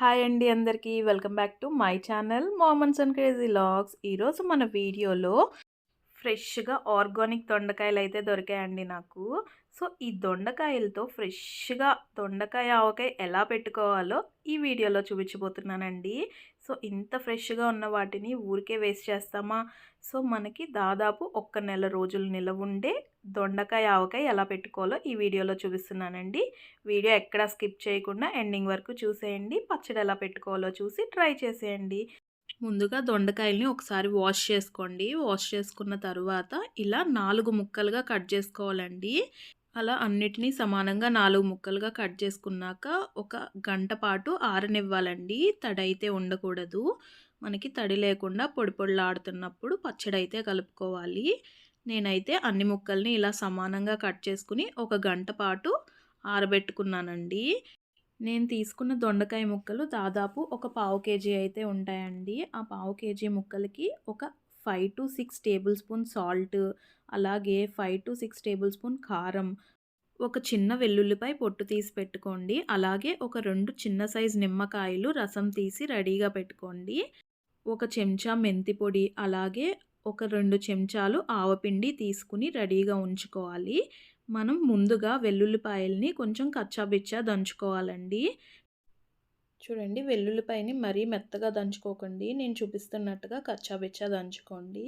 Hi అండి అందరికీ. Welcome back to my channel moments and crazy logs. ఈరోజు మన వీడియోలో ఫ్రెష్గా ఆర్గానిక్ దొండకాయలు అయితే దొరికాయండి నాకు. సో ఈ దొండకాయలతో ఫ్రెష్గా దొండకాయ ఆవకాయ ఎలా పెట్టుకోవాలో ఈ వీడియోలో చూపించబోతున్నానండి. సో ఇంత ఫ్రెష్గా ఉన్న వాటిని ఊరికే వేస్ట్ చేస్తామా? సో మనకి దాదాపు ఒక్క నెల రోజులు నిలవ ఉండే దొండకాయ ఆవకాయ ఎలా పెట్టుకోవాలో ఈ వీడియోలో చూపిస్తున్నానండి. వీడియో ఎక్కడా స్కిప్ చేయకుండా ఎండింగ్ వరకు చూసేయండి. పచ్చడి ఎలా పెట్టుకోవాలో చూసి ట్రై చేసేయండి. ముందుగా దొండకాయల్ని ఒకసారి వాష్ చేసుకోండి. వాష్ చేసుకున్న తర్వాత ఇలా నాలుగు ముక్కలుగా కట్ చేసుకోవాలండి. అలా అన్నిటినీ సమానంగా నాలుగు ముక్కలుగా కట్ చేసుకున్నాక ఒక గంట పాటు ఆరనివ్వాలండి. తడి అయితే ఉండకూడదు. మనకి తడి లేకుండా పొడి పొడిలాడుతున్నప్పుడు పచ్చడి అయితే కలుపుకోవాలి. నేనైతే అన్ని ముక్కల్ని ఇలా సమానంగా కట్ చేసుకుని ఒక గంట పాటు ఆరబెట్టుకున్నానండి. నేను తీసుకున్న దొండకాయ ముక్కలు దాదాపు ఒక పావు కేజీ అయితే ఉంటాయండి. ఆ పావు కేజీ ముక్కలకి ఒక five to six tablespoon salt అలాగే five to six tablespoon కారం. ఒక చిన్న వెల్లుల్లిపై పొట్టు తీసి పెట్టుకోండి. అలాగే ఒక రెండు చిన్న సైజు నిమ్మకాయలు రసం తీసి రెడీగా పెట్టుకోండి. ఒక చెంచా మెంతి పొడి అలాగే ఒక రెండు చెంచాలు ఆవపిండి తీసుకుని రెడీగా ఉంచుకోవాలి. మనం ముందుగా వెల్లుల్లిపాయల్ని కొంచెం కచ్చాబిచ్చా దంచుకోవాలండి. చూడండి వెల్లుల్లిపాయని మరీ మెత్తగా దంచుకోకండి. నేను చూపిస్తున్నట్టుగా కచ్చాబిచ్చా దంచుకోండి.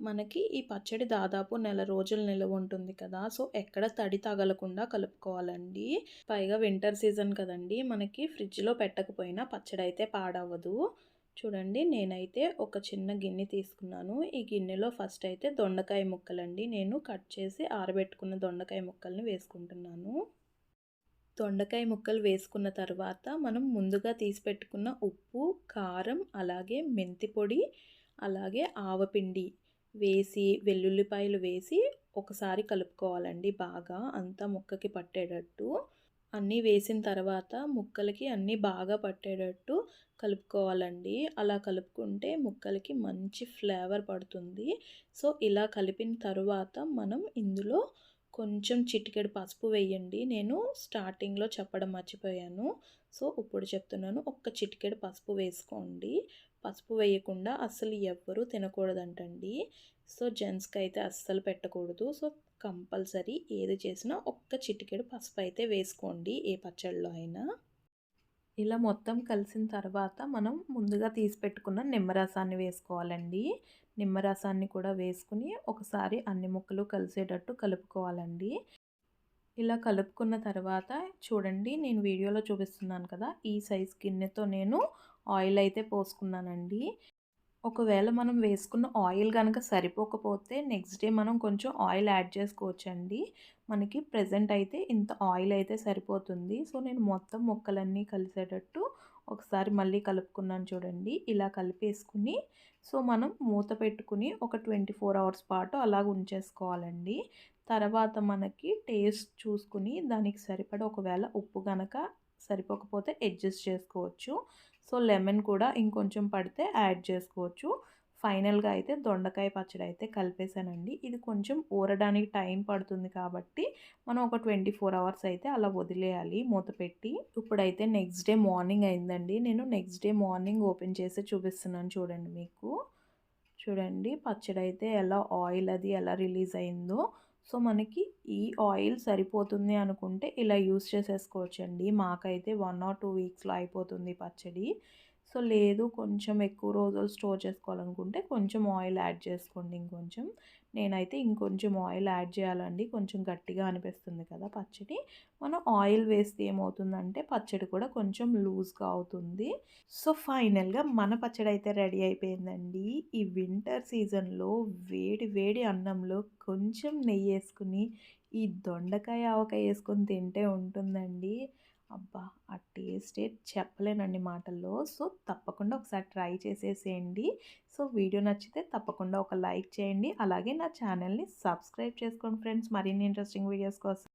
మనకి ఈ పచ్చడి దాదాపు నెల రోజులు నిలవ ఉంటుంది కదా సో ఎక్కడ తడి తగలకుండా కలుపుకోవాలండి. పైగా వింటర్ సీజన్ కదండి మనకి ఫ్రిడ్జ్లో పెట్టకపోయినా పచ్చడి అయితే పాడవదు చూడండి నేనైతే ఒక చిన్న గిన్నె తీసుకున్నాను. ఈ గిన్నెలో ఫస్ట్ అయితే దొండకాయ ముక్కలండి. నేను కట్ చేసి ఆరబెట్టుకున్న దొండకాయ ముక్కల్ని వేసుకుంటున్నాను. దొండకాయ ముక్కలు వేసుకున్న తర్వాత మనం ముందుగా తీసి పెట్టుకున్న ఉప్పు కారం అలాగే మెంతి పొడి అలాగే ఆవపిండి వేసి వెల్లుల్లిపాయలు వేసి ఒకసారి కలుపుకోవాలండి బాగా. అంతా ముక్కకి పట్టేటట్టు. అన్నీ వేసిన తర్వాత ముక్కలకి అన్నీ బాగా పట్టేటట్టు కలుపుకోవాలండి. అలా కలుపుకుంటే ముక్కలకి మంచి ఫ్లేవర్ పడుతుంది. సో ఇలా కలిపిన తర్వాత మనం ఇందులో కొంచెం చిటికెడు పసుపు వేయండి. నేను స్టార్టింగ్లో చెప్పడం మర్చిపోయాను. సో ఇప్పుడు చెప్తున్నాను. ఒక్క చిటికెడు పసుపు వేసుకోండి. పసుపు వేయకుండా అస్సలు ఎవ్వరూ తినకూడదంటండి. సో జెంట్స్కి అయితే అస్సలు పెట్టకూడదు. సో కంపల్సరీ ఏది చేసినా ఒక్క చిటికెడు పసుపు అయితే వేసుకోండి ఏ పచ్చళ్ళలో అయినా. ఇలా మొత్తం కలిసిన తర్వాత మనం ముందుగా తీసి పెట్టుకున్న నిమ్మరసాన్ని వేసుకోవాలండి. నిమ్మరసాన్ని కూడా వేసుకుని ఒకసారి అన్ని ముక్కలు కలిసేటట్టు కలుపుకోవాలండి. ఇలా కలుపుకున్న తర్వాత చూడండి నేను వీడియోలో చూపిస్తున్నాను కదా ఈ సైజ్ గిన్నెతో నేను ఆయిల్ అయితే పోసుకున్నానండి. ఒకవేళ మనం వేసుకున్న ఆయిల్ కనుక సరిపోకపోతే నెక్స్ట్ డే మనం కొంచెం ఆయిల్ యాడ్ చేసుకోవచ్చండి. మనకి ప్రజెంట్ అయితే ఇంత ఆయిల్ అయితే సరిపోతుంది. సో నేను మొత్తం ముక్కలన్నీ కలిసేటట్టు ఒకసారి మళ్ళీ కలుపుకున్నాను చూడండి. ఇలా కలిపేసుకుని సో మనం మూత పెట్టుకుని ఒక ట్వంటీ ఫోర్ అవర్స్ పాటు అలాగ ఉంచేసుకోవాలండి. తర్వాత మనకి టేస్ట్ చూసుకుని దానికి సరిపడ ఒకవేళ ఉప్పు కనుక సరిపోకపోతే అడ్జస్ట్ చేసుకోవచ్చు. సో లెమన్ కూడా ఇంకొంచెం పడితే యాడ్ చేసుకోవచ్చు. ఫైనల్గా అయితే దొండకాయ పచ్చడి అయితే కలిపేశానండి ఇది కొంచెం ఊరడానికి టైం పడుతుంది కాబట్టి మనం ఒక ట్వంటీ ఫోర్ అవర్స్ అయితే అలా వదిలేయాలి మూత పెట్టి. ఇప్పుడైతే నెక్స్ట్ డే మార్నింగ్ అయిందండి. నేను నెక్స్ట్ డే మార్నింగ్ ఓపెన్ చేసి చూపిస్తున్నాను చూడండి మీకు. చూడండి పచ్చడి అయితే ఎలా ఆయిల్ అది ఎలా రిలీజ్ అయిందో. సో మనకి ఈ ఆయిల్ సరిపోతుంది అనుకుంటే ఇలా యూస్ చేసేసుకోవచ్చండి. మాకైతే వన్ ఆర్ టూ వీక్స్లో అయిపోతుంది పచ్చడి. సో లేదు కొంచెం ఎక్కువ రోజులు స్టోర్ చేసుకోవాలనుకుంటే కొంచెం ఆయిల్ యాడ్ చేసుకోండి ఇంకొంచెం. నేనైతే ఇంకొంచెం ఆయిల్ యాడ్ చేయాలండి. కొంచెం గట్టిగా అనిపిస్తుంది కదా పచ్చడి. మనం ఆయిల్ వేస్తే ఏమవుతుందంటే పచ్చడి కూడా కొంచెం లూజ్గా అవుతుంది. సో ఫైనల్గా మన పచ్చడి అయితే రెడీ అయిపోయిందండి. ఈ వింటర్ సీజన్లో వేడి వేడి అన్నంలో కొంచెం నెయ్యి వేసుకుని ఈ దొండకాయ ఆవకాయ వేసుకొని తింటే ఉంటుందండి. అబ్బా! ఆ టేస్టే చెప్పలేనండి మాటల్లో. సో తప్పకుండా ఒకసారి ట్రై చేసేసేయండి. సో వీడియో నచ్చితే తప్పకుండా ఒక లైక్ చేయండి. అలాగే నా ఛానల్ని సబ్స్క్రైబ్ చేసుకోండి ఫ్రెండ్స్. మరిన్ని ఇంట్రెస్టింగ్ వీడియోస్ కోసం.